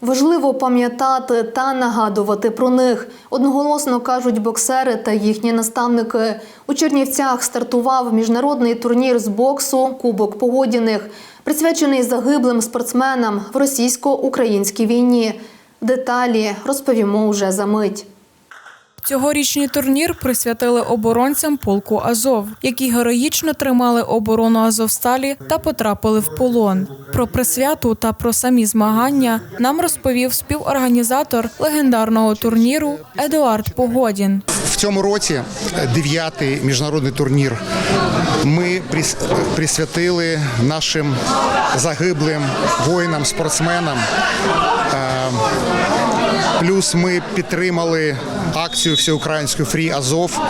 Важливо пам'ятати та нагадувати про них. Одноголосно кажуть боксери та їхні наставники. У Чернівцях стартував міжнародний турнір з боксу Кубок Погодіних, присвячений загиблим спортсменам в російсько-українській війні. Деталі розповімо уже за мить. Цьогорічний турнір присвятили оборонцям полку Азов, які героїчно тримали оборону Азовсталі та потрапили в полон. Про присвяту та про самі змагання нам розповів співорганізатор легендарного турніру Едуард Погодін. В цьому році дев'ятий міжнародний турнір. Ми прис- присвятили нашим загиблим воїнам, спортсменам. Е, Плюс ми підтримали акцію всеукраїнську Фрі Азов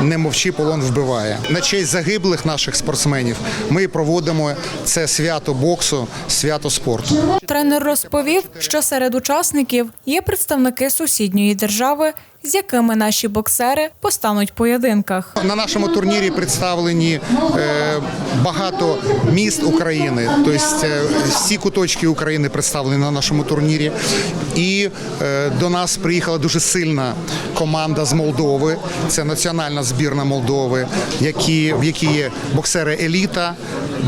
Не мовчи, полон вбиває. На честь загиблих наших спортсменів ми проводимо це свято боксу, свято спорту. Тренер розповів, що серед учасників є представники сусідньої держави, з якими наші боксери постануть в поєдинках. На нашому турнірі представлені е, багато міст України, тобто е, всі куточки України представлені на нашому турнірі. І е, до нас приїхала дуже сильна команда з Молдови. Це національна збірна Молдови, які, в якій є боксери еліта,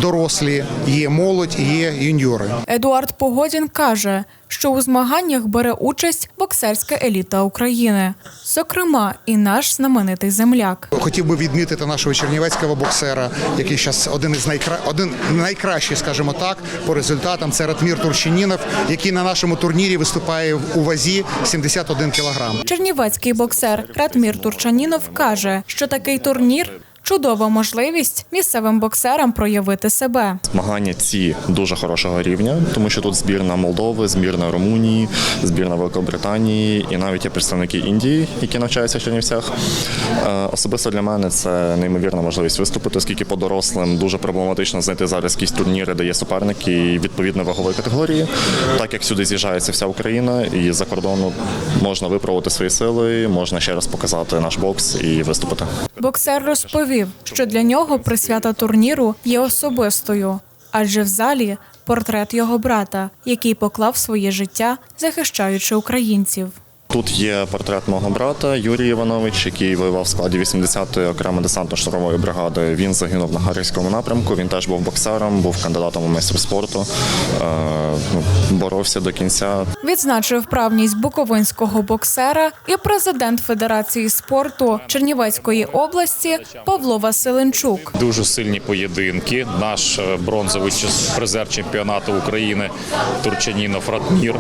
дорослі, є молодь, є юніори. Едуард Погодін каже, що у змаганнях бере участь боксерська еліта України, зокрема, і наш знаменитий земляк. Хотів би відмітити нашого чернівецького боксера, який зараз один із найкра... один найкращий, скажімо так, по результатам. Це Ратмір Турчинінов, який на нашому турнірі виступає у вазі 71 кілограм. Чернівецький боксер Ратмір Турчанінов каже, що такий турнір чудова можливість місцевим боксерам проявити себе. Змагання ці дуже хорошого рівня, тому що тут збірна Молдови, збірна Румунії, збірна Великобританії і навіть є представники Індії, які навчаються в Чернівцях. Е, Особисто для мене це неймовірна можливість виступити, оскільки по дорослим дуже проблематично знайти зараз якісь турніри, де є суперники відповідно вагової категорії. Так як сюди з'їжджається вся Україна, і за кордону можна випробувати свої сили, можна ще раз показати наш бокс і виступити. Боксер розповів, що для нього присвята турніру є особистою, адже в залі портрет його брата, який поклав своє життя, захищаючи українців. Тут є портрет мого брата Юрій Іванович, який воював в складі 80-ї окремо десантно-штурмової бригади. Він загинув на Харківському напрямку. Він теж був боксером, був кандидатом у майстер спорту, е, ну, боровся до кінця. Відзначив вправність буковинського боксера і президент Федерації спорту Чернівецької області Павло Василенчук. Дуже сильні поєдинки. Наш е, бронзовий призер чемпіонату України Турчанінов Ратмір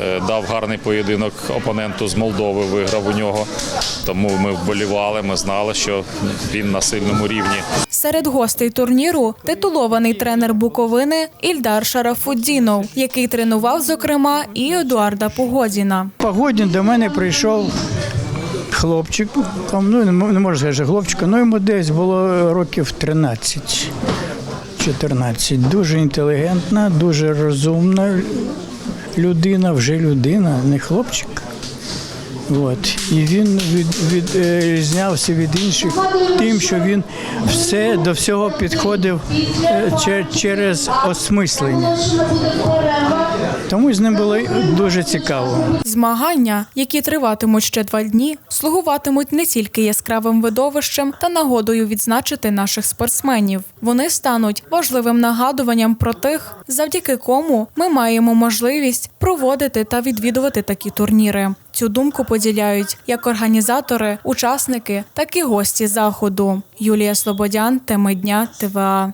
е, дав гарний поєдинок опоненту з Молдови. Виграв у нього. Тому ми вболівали. Ми знали, що він на сильному рівні. Серед гостей турніру титулований тренер Буковини Ільдар Шарафуддінов, який тренував, зокрема, і Едуарда Погодіна. Погодін до мене прийшов хлопчик, там, ну не можу сказати, що хлопчик, ну йому десь було років 13. 14. Дуже інтелігентна, дуже розумна людина, вже людина, не хлопчик. От. І він відрізнявся від, е, від інших тим, що він все до всього підходив е, через осмислення. Тому з ним було дуже цікаво. Змагання, які триватимуть ще два дні, слугуватимуть не тільки яскравим видовищем та нагодою відзначити наших спортсменів. Вони стануть важливим нагадуванням про тих, завдяки кому ми маємо можливість проводити та відвідувати такі турніри. Цю думку поділяють як організатори, учасники, так і гості заходу. Юлія Слободян, теми дня ТВА.